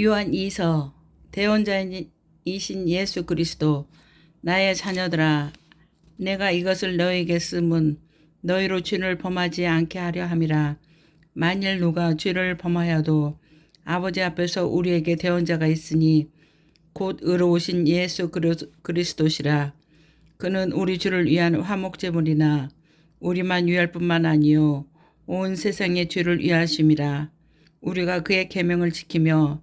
요한 2서 대원자이신 예수 그리스도 나의 자녀들아 내가 이것을 너에게 쓰면 너희로 죄를 범하지 않게 하려 함이라. 만일 누가 죄를 범하여도 아버지 앞에서 우리에게 대원자가 있으니 곧 의로우신 예수 그리- 그리스도시라. 그는 우리 주를 위한 화목제물이나 우리만 위할 뿐만 아니요 온 세상의 죄를 위하심이라. 우리가 그의 계명을 지키며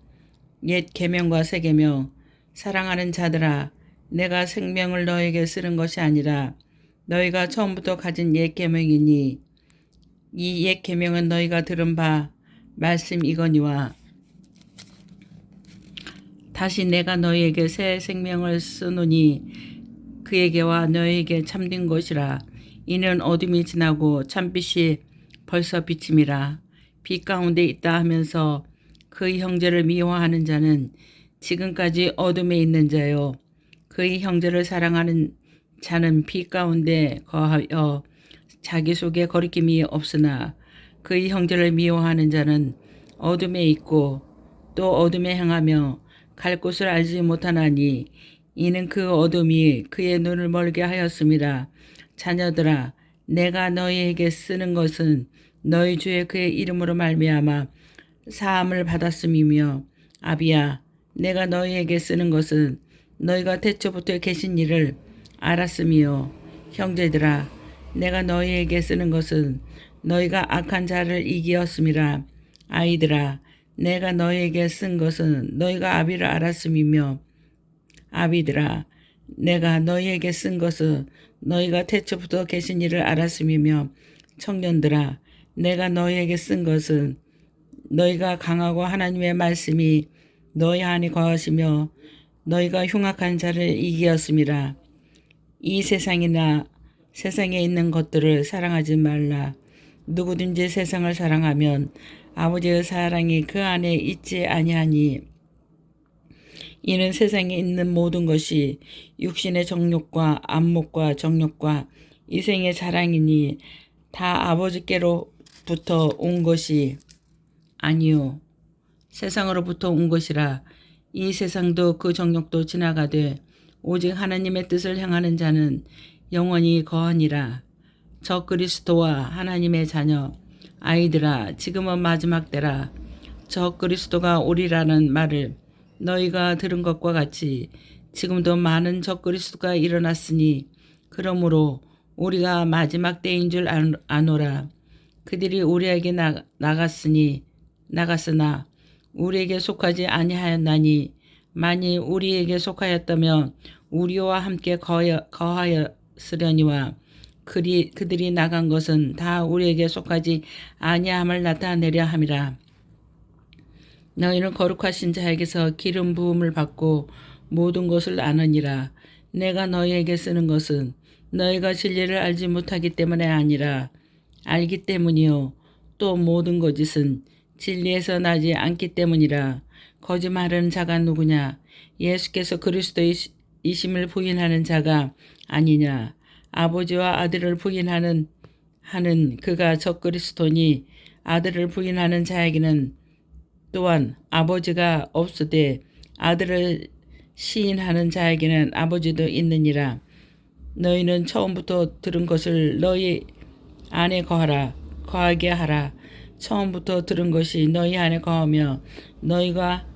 옛 계명과 새 계명 사랑하는 자들아 내가 생명을 너에게 쓰는 것이 아니라 너희가 처음부터 가진 옛 계명이니 이 옛 계명은 너희가 들은 바 말씀 이거니와 다시 내가 너희에게 새 생명을 쓰노니 그에게와 너희에게 참된 것이라. 이는 어둠이 지나고 참빛이 벌써 비침이라. 빛 가운데 있다 하면서 그의 형제를 미워하는 자는 지금까지 어둠에 있는 자요 그의 형제를 사랑하는 자는 빛 가운데 거하여 자기 속에 거리낌이 없으나 그의 형제를 미워하는 자는 어둠에 있고 또 어둠에 행하며 갈 곳을 알지 못하나니 이는 그 어둠이 그의 눈을 멀게 하였습니다. 자녀들아 내가 너희에게 쓰는 것은 너희 주의 그의 이름으로 말미암아 사함을 받았음이며 아비야 내가 너희에게 쓰는 것은 너희가 태초부터 계신 일을 알았음이요. 형제들아 내가 너희에게 쓰는 것은 너희가 악한 자를 이기었음이라. 아이들아 내가 너희에게 쓴 것은 너희가 아비를 알았음이며 아비들아 내가 너희에게 쓴 것은 너희가 태초부터 계신 일을 알았음이며 청년들아 내가 너희에게 쓴 것은 너희가 강하고 하나님의 말씀이 너희 안에 거하시며 너희가 흉악한 자를 이기었음이라. 이 세상이나 세상에 있는 것들을 사랑하지 말라. 누구든지 세상을 사랑하면 아버지의 사랑이 그 안에 있지 아니하니 이는 세상에 있는 모든 것이 육신의 정욕과 안목과 정욕과 이생의 자랑이니 다 아버지께로부터 온 것이 아니요 세상으로부터 온 것이라 이 세상도 그 정욕도 지나가되 오직 하나님의 뜻을 행하는 자는 영원히 거하니라. 저 그리스도와 하나님의 자녀 아이들아 지금은 마지막 때라. 저 그리스도가 오리라는 말을 너희가 들은 것과 같이 지금도 많은 저 그리스도가 일어났으니 그러므로 우리가 마지막 때인 줄 안- 아노라. 그들이 우리에게 나, 나갔으니 나갔으나 우리에게 속하지 아니하였나니 만일 우리에게 속하였다면 우리와 함께 거하, 거하였으려니와 그리, 그들이 나간 것은 다 우리에게 속하지 아니함을 나타내려 함이라. 너희는 거룩하신 자에게서 기름 부음을 받고 모든 것을 아느니라. 내가 너희에게 쓰는 것은 너희가 진리를 알지 못하기 때문에 아니라 알기 때문이요. 또 모든 거짓은 진리에서 나지 않기 때문이라. 거짓말하는 자가 누구냐? 예수께서 그리스도이심을 부인하는 자가 아니냐? 아버지와 아들을 부인하는 하는 그가 저 그리스도니 아들을 부인하는 자에게는 또한 아버지가 없으되 아들을 시인하는 자에게는 아버지도 있느니라. 너희는 처음부터 들은 것을 너희 안에 거하라. 거하게 하라. 처음부터 들은 것이 너희 안에 거하며 너희가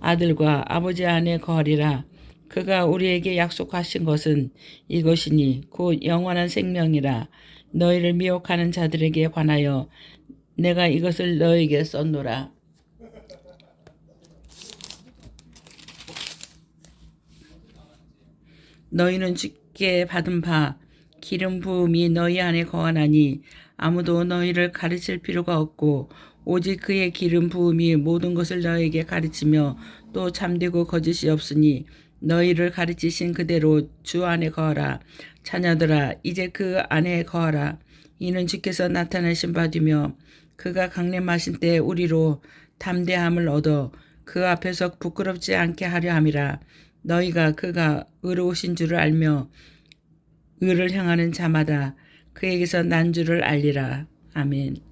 아들과 아버지 안에 거하리라. 그가 우리에게 약속하신 것은 이것이니 곧 영원한 생명이라. 너희를 미혹하는 자들에게 관하여 내가 이것을 너희에게 썼노라. 너희는 주께 받은 바 기름 부음이 너희 안에 거하나니 아무도 너희를 가르칠 필요가 없고 오직 그의 기름 부음이 모든 것을 너에게 가르치며 또 참되고 거짓이 없으니 너희를 가르치신 그대로 주 안에 거하라. 자녀들아 이제 그 안에 거하라. 이는 주께서 나타나신 바되며 그가 강림하신 때 우리로 담대함을 얻어 그 앞에서 부끄럽지 않게 하려 함이라. 너희가 그가 의로우신 줄을 알며 의를 향하는 자마다 그에게서 난 줄을 알리라. 아멘.